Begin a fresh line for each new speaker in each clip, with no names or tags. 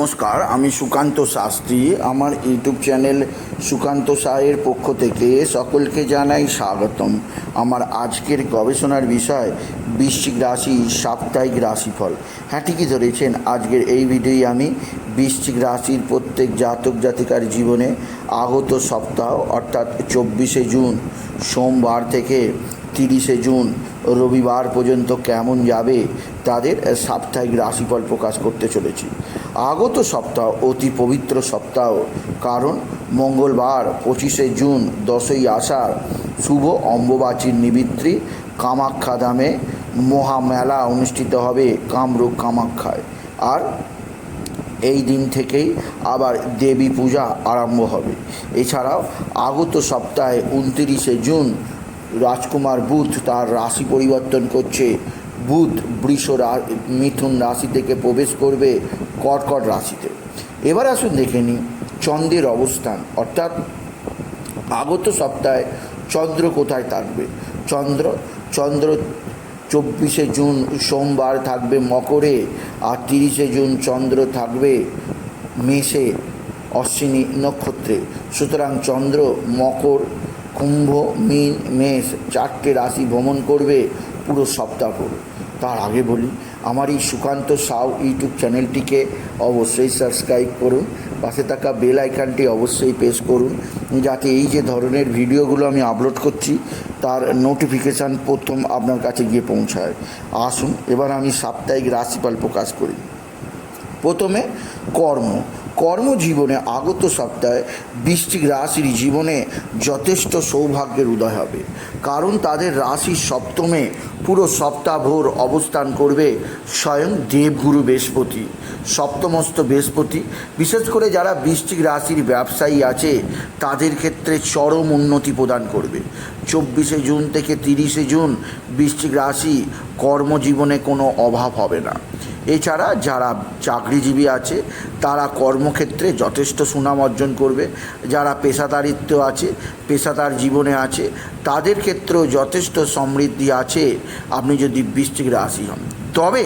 নমস্কার, আমি সুকান্ত শাস্ত্রী। আমার ইউটিউব চ্যানেল সুকান্ত সাহের পক্ষ থেকে সকলকে জানাই স্বাগতম। আমার আজকের গবেষণার বিষয় বৃশ্চিক রাশি, সাপ্তাহিক রাশিফল। হ্যাঁ ঠিকই ধরেছেন, আজকের এই ভিডিওই আমি বৃশ্চিক রাশির প্রত্যেক জাতক জাতিকার জীবনে আগত সপ্তাহ, অর্থাৎ চব্বিশে জুন, সোমবার থেকে তিরিশে জুন, রবিবার পর্যন্ত কেমন যাবে, তাদের সাপ্তাহিক রাশিফল প্রকাশ করতে চলেছি। আগত সপ্তাহ, অতি পবিত্র সপ্তাহ। কারণ মঙ্গলবার, পঁচিশে জুন, দশই আষাঢ়, শুভ অম্বুবাচীর নিবৃত্তি কামাখ্যা ধামে মহামেলা অনুষ্ঠিত হবে কামরূপ কামাখ্যায়। আর এই দিন থেকেই আবার দেবী পূজা আরম্ভ হবে। এছাড়াও আগত সপ্তাহে উনতিরিশে জুন রাজকুমার বুধ তার রাশি পরিবর্তন করছে। বুধ বৃষ মিথুন রাশি থেকে প্রবেশ করবে কর্কট রাশিতে। এবার আসুন দেখে নিই চন্দ্রের অবস্থান। অর্থাৎ আগত সপ্তাহে চন্দ্র কোথায় থাকবে? চন্দ্র চন্দ্র চব্বিশে জুন সোমবার থাকবে মকরে আর তিরিশে জুন চন্দ্র থাকবে মেষে অশ্বিনী নক্ষত্রে। সুতরাং চন্দ্র, মকর, কুম্ভ, মীন, মেষ চারটে রাশি ভ্রমণ করবে পুরো সপ্তাহ করে তার আগে বলি, আমার এই সুকান্ত সাউ ইউটিউব চ্যানেলটিকে অবশ্যই সাবস্ক্রাইব করুন, পাশে থাকা বেল আইকনটি অবশ্যই প্রেস করুন, যাতে এই যে ধরনের ভিডিওগুলো আমি আপলোড করছি, তার নোটিফিকেশান প্রথম আপনার কাছে গিয়ে পৌঁছায়। আসুন, এবার আমি সাপ্তাহিক রাশিফল প্রকাশ করি। প্রথমে কর্ম। কর্মজীবনে আগত সপ্তাহে বৃষ্টিক রাশির জীবনে যথেষ্ট সৌভাগ্যের উদয় হবে। কারণ তাদের রাশির সপ্তমে পুরো সপ্তাহভর অবস্থান করবে স্বয়ং দেবগুরু বৃহস্পতি, সপ্তমস্ত বৃহস্পতি। বিশেষ করে যারা বৃষ্টিক রাশির ব্যবসায়ী আছে, তাদের ক্ষেত্রে চরম উন্নতি প্রদান করবে। চব্বিশে জুন থেকে তিরিশে জুন বৃষ্টিক রাশি কর্মজীবনে কোনো অভাব হবে না। এছাড়া যারা চাকরিজীবী আছে, তারা কর্মক্ষেত্রে যথেষ্ট সুনাম অর্জন করবে। যারা পেশাদারিত্ব আছে, পেশাদার জীবনে আছে, তাদের ক্ষেত্রেও যথেষ্ট সমৃদ্ধি আছে আপনি যদি বৃষ্টিক রাশি হন। তবে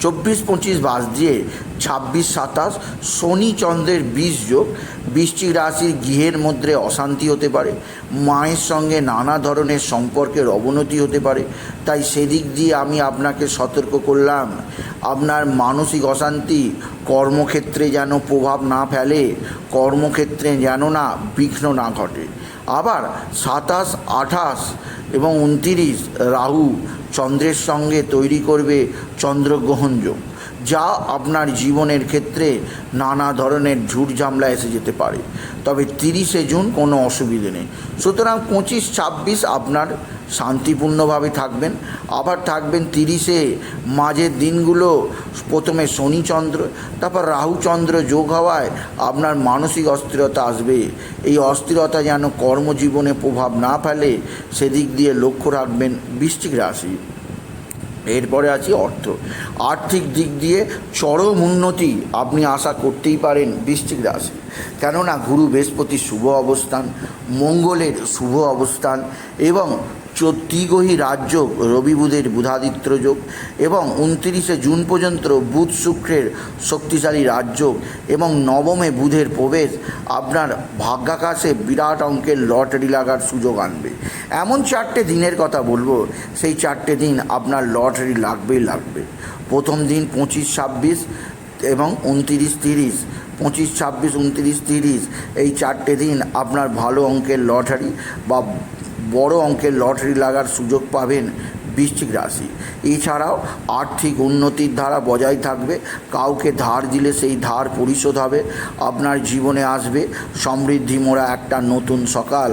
চব্বিশ পঁচিশ বাস দিয়ে ছাব্বিশ সাতাশ, শনি চন্দ্রের বিষ যোগ, বৃশ্চিক রাশির গৃহের মধ্যে অশান্তি হতে পারে। মায়ের সঙ্গে নানা ধরনের সম্পর্কের অবনতি হতে পারে। তাই সেদিক দিয়ে আমি আপনাকে সতর্ক করলাম। আপনার মানসিক অশান্তি কর্মক্ষেত্রে যেন প্রভাব না ফেলে, কর্মক্ষেত্রে যেন না বিঘ্ন না ঘটে। আবার সাতাশ, আঠাশ এবং উনতিরিশ রাহু চন্দ্রের সঙ্গে তৈরি করবে চন্দ্রগ্রহণ যোগ। যা আপনার জীবনের ক্ষেত্রে নানা ধরনের ঝুট ঝামলা এসে যেতে পারে। তবে তিরিশে জুন কোনো অসুবিধে নেই। সুতরাং পঁচিশ, ছাব্বিশ আপনার শান্তিপূর্ণভাবে থাকবেন। আবার থাকবেন তিরিশে মাঝের দিনগুলো, প্রথমে শনিচন্দ্র, তারপর রাহুচন্দ্র যোগ হওয়ায় আপনার মানসিক অস্থিরতা আসবে। এই অস্থিরতা যেন কর্মজীবনে প্রভাব না ফেলে, সেদিক দিয়ে লক্ষ্য রাখবেন বৃশ্চিক রাশি। এরপরে আছে অর্থ। আর্থিক দিক দিয়ে চরম উন্নতি আপনি আশা করতেই পারেন বৃশ্চিক রাশি। কেননা গুরু বৃহস্পতি শুভ অবস্থান, মঙ্গলের শুভ অবস্থান এবং ত্রিগহী রাজ্য রবি বুধের বুধাদিত্য যোগ এবং উনত্রিশে জুন পর্যন্ত বুধ শুক্রের শক্তিশালী রাজ্য এবং নবমে বুধের প্রবেশ আপনার ভাগ্যাকাশে বিরাট অঙ্কের লটারি লাগার সুযোগ আনবে। এমন চারটে দিনের কথা বলব, সেই চারটে দিন আপনার লটারি লাগবেই লাগবে। প্রথম দিন পঁচিশ ছাব্বিশ এবং উনত্রিশ তিরিশ পঁচিশ, ছাব্বিশ, উনত্রিশ, তিরিশ, এই চারটে দিন আপনার ভালো অঙ্কের লটারি বা বড় অঙ্কের লটারি লাগার সুযোগ পাবেন বৃশ্চিক রাশি এছাড়াও আর্থিক উন্নতির ধারা বজায় থাকবে, কাউকে ধার দিলে সেই ধার পরিশোধ হবে, আপনার জীবনে আসবে সমৃদ্ধি মোড়া একটা নতুন সকাল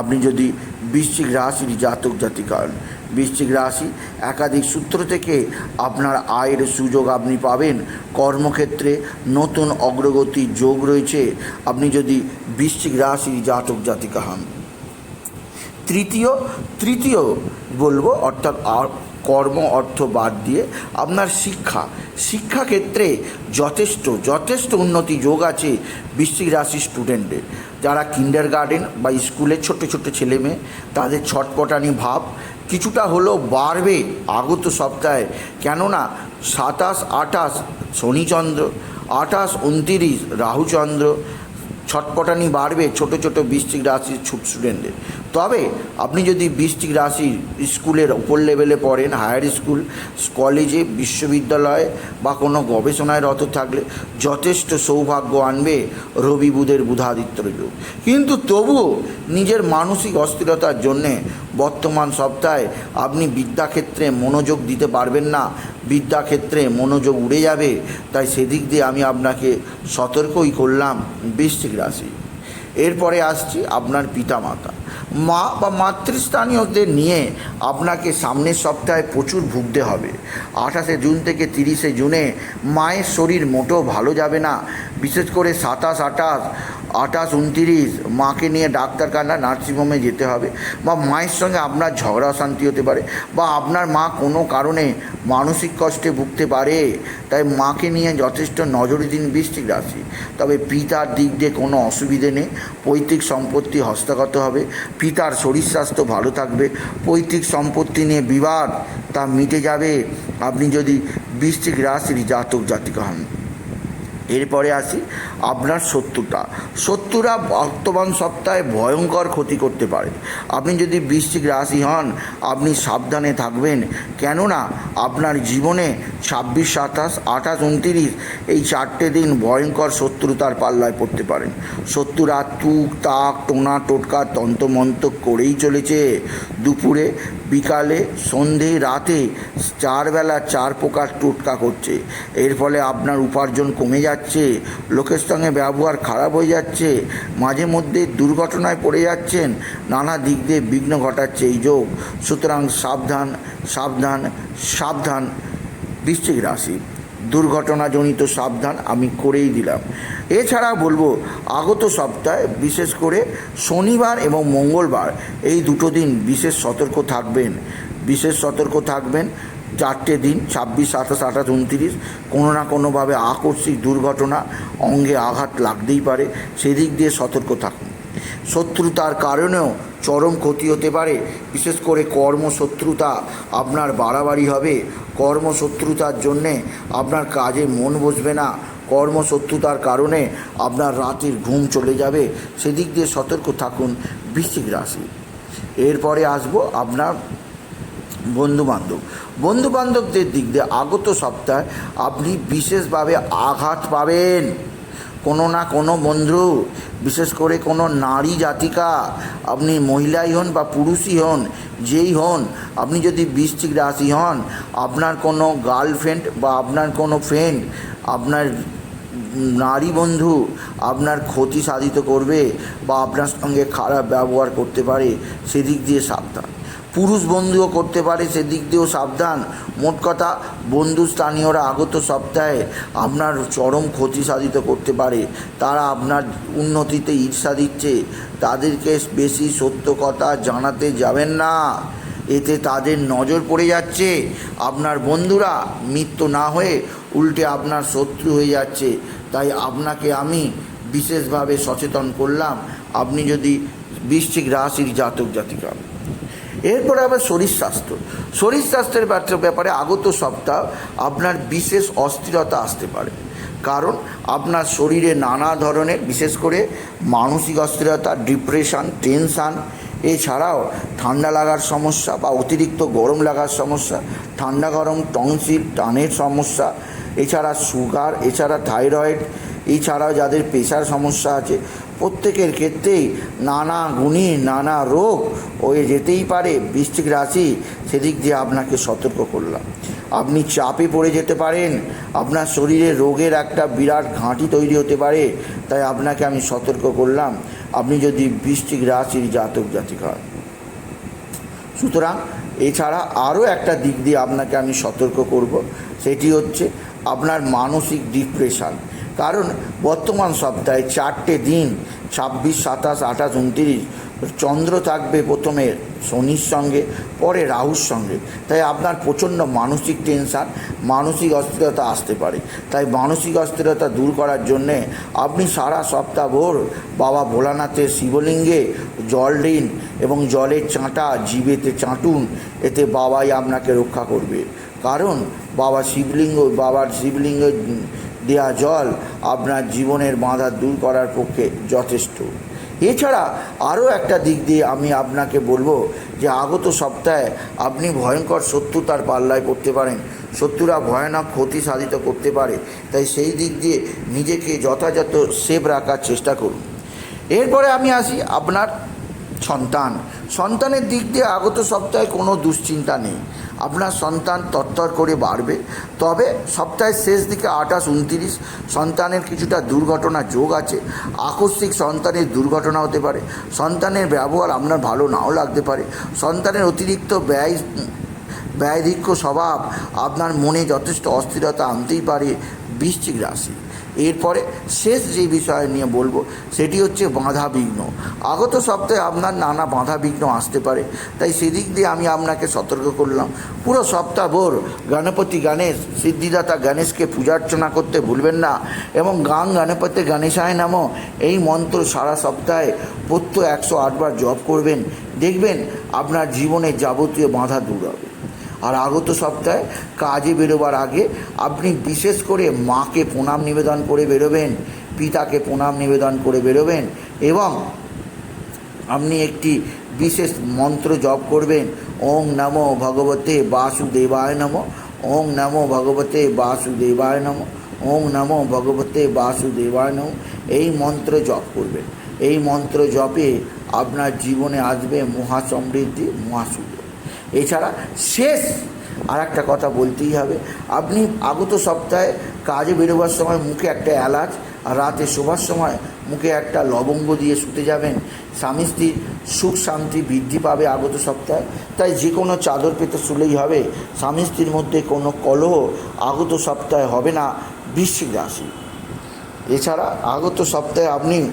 আপনি যদি বৃশ্চিক রাশির জাতক জাতিকা হন। বৃশ্চিক রাশি, একাধিক সূত্র থেকে আপনার আয়ের সুযোগ আপনি পাবেন। কর্মক্ষেত্রে নতুন অগ্রগতির যোগ রয়েছে। আপনি যদি বৃশ্চিক রাশির জাতক জাতিকা হন। তৃতীয় তৃতীয় বলব, অর্থাৎ কর্ম, অর্থ বাদ দিয়ে আপনার শিক্ষা। শিক্ষাক্ষেত্রে যথেষ্ট যথেষ্ট উন্নতি যোগ আছে বৃশ্চিক রাশি স্টুডেন্টদের যারা কিন্ডার গার্ডেন বা স্কুলের ছোট ছোট ছেলে মেয়ে তাদের ছটপটানি ভাব কিছুটা হলো বাড়বে আগত সপ্তাহে। কেননা সাতাশ আঠাশ শনিচন্দ্র আঠাশ উনতিরিশ রাহুচন্দ্র ছটপটানি বাড়বে ছোট ছোট বৃষ্টিক রাশির ছুট স্টুডেন্টদের তবে আপনি যদি বৃষ্টিক রাশির স্কুলের উপর লেভেলে পড়েন হায়ার স্কুল কলেজে বিশ্ববিদ্যালয়ে বা কোনো গবেষণায় রত থাকলে যথেষ্ট সৌভাগ্য আনবে রবি বুধের বুধাদিত্য যোগ। কিন্তু তবুও নিজের মানসিক অস্থিরতার জন্যে বর্তমান সপ্তাহে আপনি বিদ্যাক্ষেত্রে মনোযোগ দিতে পারবেন না। বিদ্যাক্ষেত্রে মনোযোগ উড়ে যাবে, তাই সেদিক দিয়ে আমি আপনাকে সতর্কই করলাম বৃশ্চিক রাশি। এরপরে আসছি আপনার পিতামাতা। মা বা মাতৃস্থানীয়দের নিয়ে আপনাকে সামনের সপ্তাহে প্রচুর ভুগতে হবে। আঠাশে জুন থেকে তিরিশে জুনে মায়ের শরীর মোটেও ভালো যাবে না, বিশেষ করে সাতাশ আঠাশ আঠাশ, উনতিরিশ, মাকে নিয়ে ডাক্তারখানা, নার্সিংহোমে যেতে হবে বা মায়ের সঙ্গে আপনার ঝগড়া শান্তি হতে পারে বা আপনার মা কোনো কারণে মানসিক কষ্টে ভুগতে পারে, তাই মাকে নিয়ে যথেষ্ট নজর দিন বৃষ্টিক রাশি। তবে পিতার দিক দিয়ে কোনো অসুবিধে নেই, পৈতৃক সম্পত্তি হস্তগত হবে, পিতার শরীর স্বাস্থ্য ভালো থাকবে, পৈতৃক সম্পত্তি নিয়ে বিবাদ তা মিটে যাবে। আপনি যদি বৃষ্টিক রাশির জাতক জাতিকা হন। এরপরে আসি আপনার শত্রুতা। শত্রুরা বর্তমান সপ্তাহে ভয়ঙ্কর ক্ষতি করতে পারে। আপনি যদি বৃশ্চিক রাশি হন, আপনি সাবধানে থাকবেন। কেননা আপনার জীবনে ছাব্বিশ, সাতাশ, আঠাশ, উনতিরিশ এই চারটে দিন ভয়ঙ্কর শত্রুতার পাল্লায় পড়তে পারেন। শত্রুরা তুক, তাক, টোনা, টোটকা, তন্ত্রমন্ত্র করেই চলেছে। দুপুরে বিকালে, সন্ধে, রাতে চারবেলা চার প্রকার টোটকা করছে। এর ফলে আপনার উপার্জন কমে যাচ্ছে, লোকের সঙ্গে ব্যবহার খারাপ হয়ে যাচ্ছে, মাঝে মধ্যে দুর্ঘটনায় পড়ে যাচ্ছেন, নানা দিক দিয়ে বিঘ্ন ঘটাচ্ছে এই যোগ। সুতরাং সাবধান সাবধান সাবধান, বৃশ্চিক রাশি। দুর্ঘটনাজনিত সাবধান আমি করেই দিলাম। এছাড়া বলব, আগত সপ্তাহে বিশেষ করে শনিবার এবং মঙ্গলবার এই দুটো দিন বিশেষ সতর্ক থাকবেন। বিশেষ সতর্ক থাকবেন চারটে দিন, ছাব্বিশ সাতাশ আঠাশ, উনত্রিশ, কোনো না কোনোভাবে আকস্মিক দুর্ঘটনা অঙ্গে আঘাত লাগতেই পারে। সেদিক দিয়ে সতর্ক থাকুন। শত্রুতার কারণেও চরম ক্ষতি হতে পারে। বিশেষ করে কর্মশত্রুতা আপনার বাড়াবাড়ি হবে। কর্মশত্রুতার জন্যে আপনার কাজে মন বসবে না। কর্মশত্রুতার কারণে আপনার রাতের ঘুম চলে যাবে। সেদিক দিয়ে সতর্ক থাকুন বৃশ্চিক রাশি। এরপরে আসব আপনার বন্ধুবান্ধব। বন্ধুবান্ধবদের দিক দিয়ে আগত সপ্তাহে আপনি বিশেষভাবে আঘাত পাবেন। কোনো না কোনো বন্ধু, বিশেষ করে কোনো নারী জাতিকা, আপনি মহিলাই হন বা পুরুষই হন, যেই হন, আপনি যদি বৃশ্চিক রাশি হন, আপনার কোনো গার্লফ্রেন্ড বা আপনার কোনো ফ্রেন্ড, আপনার নারী বন্ধু আপনার ক্ষতি সাধিত করবে বা আপনার সঙ্গে খারাপ ব্যবহার করতে পারে, সেদিক দিয়ে সাবধান। পুরুষ বন্ধুও করতে পারে, সেদিক দিয়েও সাবধান। মোট কথা, বন্ধু স্থানীয়রা আগত সপ্তাহে আপনার চরম ক্ষতি সাধিত করতে পারে। তারা আপনার উন্নতিতে ঈর্ষা দিচ্ছে। তাদেরকে বেশি সত্য কথা জানাতে যাবেন না। এতে তাদের নজর পড়ে যাচ্ছে। আপনার বন্ধুরা মৃত্যু না হয়ে উল্টে আপনার শত্রু হয়ে যাচ্ছে। তাই আপনাকে আমি বিশেষভাবে সচেতন করলাম। আপনি যদি বৃশ্চিক রাশির জাতক জাতিকা এরপরে আবার শরীর স্বাস্থ্য। শরীর স্বাস্থ্যের ব্যাপারে আগত সপ্তাহ আপনার বিশেষ অস্থিরতা আসতে পারে। কারণ আপনার শরীরে নানা ধরনের, বিশেষ করে মানসিক অস্থিরতা, ডিপ্রেশন, টেনশান, এছাড়াও ঠান্ডা লাগার সমস্যা বা অতিরিক্ত গরম লাগার সমস্যা, ঠান্ডা গরম, টনসিল, টানের সমস্যা, এছাড়া সুগার, এছাড়া থাইরয়েড, এছাড়াও যাদের প্রেশার সমস্যা আছে প্রত্যেকের ক্ষেত্রেই নানা গুণী নানা রোগ হয়ে যেতেই পারে। বৃষ্টিক রাশি সেদিক দিয়ে আপনাকে সতর্ক করলাম। আপনি চাপে পড়ে যেতে পারেন। আপনার শরীরে রোগের একটা বিরাট ঘাঁটি তৈরি হতে পারে। তাই আপনাকে আমি সতর্ক করলাম, আপনি যদি বৃষ্টিক রাশির জাতক জাতিক হন। সুতরাং এছাড়া আরও একটা দিক দিয়ে আপনাকে আমি সতর্ক করব, সেটি হচ্ছে আপনার মানসিক ডিপ্রেশন কারণ বর্তমান সপ্তাহে চারটে দিন, ছাব্বিশ, সাতাশ, আঠাশ, উনত্রিশ, চন্দ্র থাকবে প্রথমে শনির সঙ্গে, পরে রাহুর সঙ্গে। তাই আপনার প্রচণ্ড মানসিক টেনশান, মানসিক অস্থিরতা আসতে পারে। তাই মানসিক অস্থিরতা দূর করার জন্যে আপনি সারা সপ্তাহ ভোর বাবা ভোলানাথের শিবলিঙ্গে জল দিন এবং জলের চাঁটা জিবেতে চাঁটুন, এতে বাবাই আপনাকে রক্ষা করবে। কারণ বাবা শিবলিঙ্গ, বাবার শিবলিঙ্গ দেয়া জল আপনার জীবনের বাধা দূর করার পক্ষে যথেষ্ট। এছাড়া আরও একটা দিক দিয়ে আমি আপনাকে বলব যে আগত সপ্তাহে আপনি ভয়ঙ্কর শত্রুতার পাল্লায় পড়তে পারেন। শত্রুরা ভয়ানক ক্ষতি সাধিত করতে পারে। তাই সেই দিক দিয়ে নিজেকে যথাযথ সেভ রাখার চেষ্টা করুন। এরপরে আমি আসি আপনার সন্তান। সন্তানের দিক দিয়ে আগত সপ্তাহে কোনো দুশ্চিন্তা নেই। আপনার সন্তান তরতর করে বাড়বে। তবে সপ্তাহের শেষ দিকে আঠাশ, উনতিরিশ, সন্তানের কিছুটা দুর্ঘটনা যোগ আছে। আকস্মিক সন্তানের দুর্ঘটনা হতে পারে। সন্তানের ব্যবহার আপনার ভালো নাও লাগতে পারে। সন্তানের অতিরিক্ত ব্যয় ব্যয়ধিক্য স্বভাব আপনার মনে যথেষ্ট অস্থিরতা আনতেই পারে বৃশ্চিক রাশি। এরপরে শেষ যে বিষয় নিয়ে বলব, সেটি হচ্ছে বাধা বিঘ্ন। আগত সপ্তাহে আপনার নানা বাধা বিঘ্ন আসতে পারে। তাই সেদিক দিয়ে আমি আপনাকে সতর্ক করলাম। পুরো সপ্তাহ ভোর গণপতি গণেশ, সিদ্ধিদাতা গণেশকে পূজা অর্চনা করতে ভুলবেন না এবং গান গণপতি গণেশায় নাম। এই মন্ত্র সারা সপ্তাহে প্রত্যহ একশো আটবার জপ করবেন। দেখবেন আপনার জীবনের যাবতীয় বাধা দূর হবে। আর আগত সপ্তাহে কাজে বেরোবার আগে আপনি বিশেষ করে মাকে প্রণাম নিবেদন করে বেরোবেন, পিতাকে প্রণাম নিবেদন করে বেরোবেন এবং আপনি একটি বিশেষ মন্ত্র জপ করবেন, ওং নমো ভগবতে বাসুদেবায় নম, ওং নমো ভগবতে বাসুদেবায় নম, ওং নমো ভগবতে বাসুদেবায় নম, এই মন্ত্র জপ করবেন। এই মন্ত্র জপে আপনার জীবনে আসবে মহাসমৃদ্ধি, মহাসুখ। এছাড়া শেষ আর একটা কথা বলতেই হবে। আপনি আগত সপ্তাহে কাজে বেরোবার সময় মুখে একটা এলাচ আর রাতে শোবার সময় মুখে একটা লবঙ্গ দিয়ে শুতে যাবেন। স্বামী স্ত্রীর সুখ শান্তি বৃদ্ধি পাবে আগত সপ্তাহে। তাই যে কোনো চাদর পেতে শুলেই হবে। স্বামী স্ত্রীর মধ্যে কোনো কলহ আগত সপ্তাহে হবে না, বৃশ্চিক রাশি। এছাড়া আগত সপ্তাহে আপনি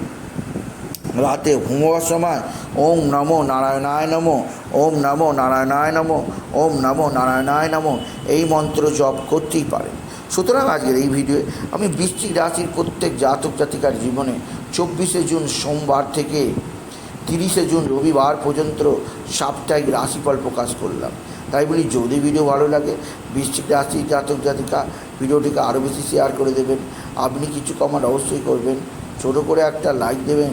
রাতে ঘুমোবার সময় ওম নমো নারায়ণায় নমো, ওম নমো নারায়ণায় নমো, ওম নমো নারায়ণায় নমো, এই মন্ত্র জপ করতেই পারেন। সুতরাং আজকের এই ভিডিওয়ে আমি বৃশ্চিক রাশির প্রত্যেক জাতক জাতিকার জীবনে চব্বিশে জুন সোমবার থেকে তিরিশে জুন রবিবার পর্যন্ত সাপ্তাহিক রাশিফল প্রকাশ করলাম। তাই বলি, যদি ভিডিও ভালো লাগে, বৃশ্চিক রাশি জাতক জাতিকা ভিডিওটিকে আরও বেশি শেয়ার করে দেবেন। আপনি কিছু কমেন্ট অবশ্যই করবেন, ছোটো করে একটা লাইক দেবেন